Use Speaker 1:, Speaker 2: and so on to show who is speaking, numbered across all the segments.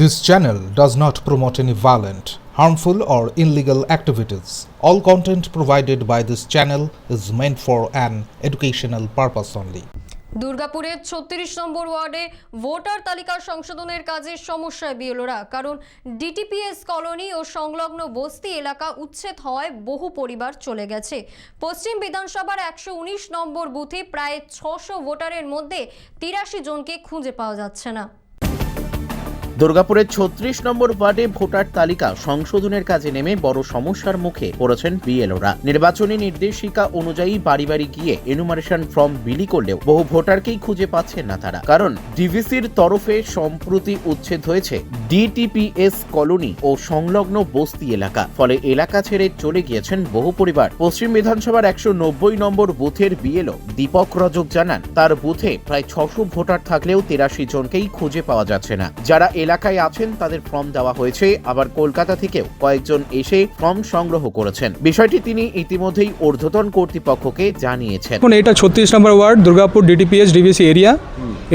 Speaker 1: This channel does not promote any violent, harmful, or illegal activities. All content provided by this channel is meant for an educational purpose only.
Speaker 2: দুর্গাপুরের ছত্রিশ নম্বর ওয়ার্ডে voter তালিকা সংশোধনের কাজে সমস্যায় বিএলওরা কারণ ডিটিপিএস colony ও সংলগ্ন বস্তি এলাকা উচ্ছেদ হওয়ায় বহু পরিবার চলে গেছে পশ্চিম বিধানসভার একশো উনিশ নম্বর বুথে প্রায় ছশো ভোটারের মধ্যে তিরাশি জনকে খুঁজে পাওয়া যাচ্ছে না
Speaker 3: দুর্গাপুরের ছত্রিশ নম্বর ওয়ার্ডে ভোটার তালিকা সংশোধনের কাজে নেমে বড় সমস্যার মুখে পড়েছেন বিএলওরা। নির্বাচনী নির্দেশিকা অনুযায়ী বাড়ি বাড়ি গিয়ে এনুমারেশন ফর্ম বিলি করলেও বহু ভোটারকেই খুঁজে পাচ্ছেন না তারা। কারণ ডিভিসির তরফে সম্প্রতি উচ্ছেদ হয়েছে ডিটিপিএস কলোনি ও সংলগ্ন বস্তি এলাকা। ফলে এলাকা ছেড়ে চলে গিয়েছেন বহু পরিবার। পশ্চিম বিধানসভার একশো নব্বই নম্বর বুথের বিএলও দীপক রজক জানান, তার বুথে প্রায় ছশো ভোটার থাকলেও তেরাশি জনকেই খুঁজে পাওয়া যাচ্ছে না। যারা এলাকায় আছেন তাদের ফর্ম দেওয়া হয়েছে। আবার কলকাতা থেকেও কয়েকজন এসে ফর্ম সংগ্রহ করেছেন। বিষয়টি তিনি ইতিমধ্যেই ঊর্ধ্বতন কর্তৃপক্ষকে জানিয়েছেন।
Speaker 4: এখন এটা ছত্রিশ নম্বর ward Durgapur DTPS DVC area.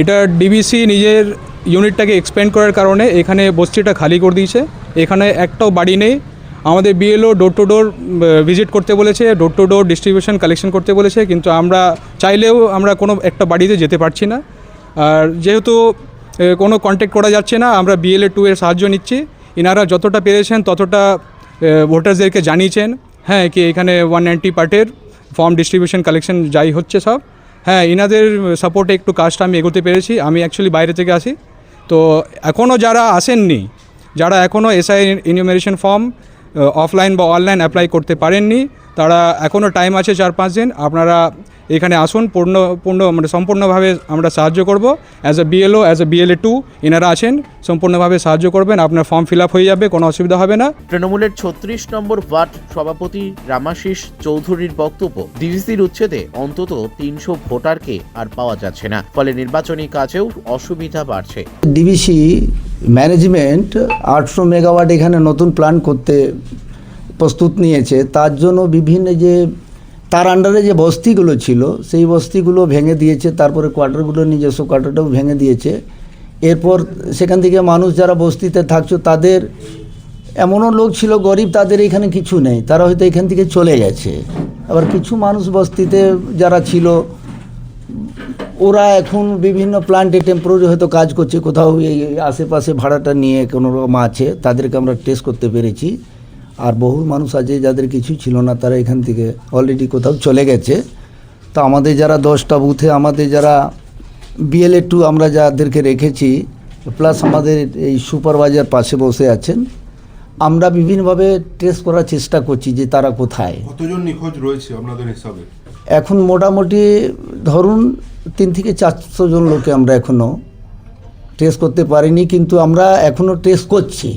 Speaker 4: এটা ডিবিসি নিজের ইউনিটটাকে এক্সপ্যান্ড করার কারণে এখানে বস্তিটা খালি করে দিয়েছে। এখানে একটাও বাড়ি নেই। আমাদের BLO door to door visit করতে বলেছে door to door distribution collection করতে বলেছে। কিন্তু আমরা চাইলেও আমরা কোনো একটা বাড়িতে যেতে পারছি না। আর যেহেতু কোনো কন্ট্যাক্ট করা যাচ্ছে না। আমরা বিএলএ টু এর সাহায্য নিচ্ছি। ইনারা যতটা পেরেছেন, ততটা ভোটার্সদেরকে জানিয়েছেন। হ্যাঁ কি এখানে ওয়ান নাইনটি পার্টের ফর্ম ডিস্ট্রিবিউশন কালেকশন যাই হচ্ছে সব। হ্যাঁ ইনাদের সাপোর্টে একটু কাজটা আমি এগোতে পেরেছি। আমি অ্যাকচুয়ালি বাইরে থেকে আসি। তো এখনও যারা আসেননি, যারা এখনও এসআই ইনিউমারেশন ফর্ম অফলাইন বা অনলাইন অ্যাপ্লাই করতে পারেননি, তারা এখনও টাইম আছে চার পাঁচ দিন। আপনারা এখানে আসুন পূর্ণ পূর্ণ মানে সম্পূর্ণভাবে আমরা সাহায্য করব। As a BLO as a BLA too এনারা আছেন সম্পূর্ণভাবে সাহায্য করবেন আপনার ফর্ম ফিল আপ হয়ে যাবে কোনো অসুবিধা হবে না।
Speaker 3: তৃণমূলের ছত্রিশ নম্বর ওয়ার্ড সভাপতি রামাশিস চৌধুরীর বক্তব্য ডিভিসির উচ্ছেদে অন্তত তিনশো ভোটারকে আর পাওয়া যাচ্ছে না। ফলে নির্বাচনী কাজেও অসুবিধা বাড়ছে।
Speaker 5: ডিভিসি ম্যানেজমেন্ট আটশো মেগাওয়াট এখানে নতুন প্ল্যান করতে প্রস্তুত নিয়েছে। তার জন্য বিভিন্ন যে তার আন্ডারে যে বস্তিগুলো ছিল, সেই বস্তিগুলো ভেঙে দিয়েছে, তারপরে কোয়ার্টারগুলো নিজস্ব কোয়ার্টারটাও ভেঙে দিয়েছে। এরপর সেখান থেকে মানুষ যারা বস্তিতে থাকছো, তাদের এমনও লোক ছিল, গরিব, তাদের এখানে কিছু নেই। তারা হয়তো এখান থেকে চলে গেছে। আবার কিছু মানুষ বস্তিতে যারা ছিল, ওরা এখন বিভিন্ন প্লান্টে টেম্পোরারি হয়তো কাজ করছে। কোথাও এই আশেপাশে ভাড়াটা নিয়ে কোনো রকম আছে, তাদেরকে আমরা টেস্ট করতে পেরেছি। আর বহু মানুষ আছে যাদের কিছু ছিল না তারা এখান থেকে অলরেডি কোথাও চলে গেছে। তো আমাদের যারা দশটা বুথে আমাদের যারা বিএলএ টু আমরা যাদেরকে রেখেছি প্লাস আমাদের এই সুপারভাইজার পাশে বসে আছেন আমরা বিভিন্নভাবে টেস্ট করার চেষ্টা করছি যে তারা কোথায়।
Speaker 6: কতজন নিখোঁজ রয়েছে আপনাদের হিসাবে?
Speaker 5: এখন মোটামুটি ধরুন তিন থেকে চারশো জন লোকে আমরা এখনও টেস্ট করতে পারিনি কিন্তু আমরা এখনও টেস্ট করছি।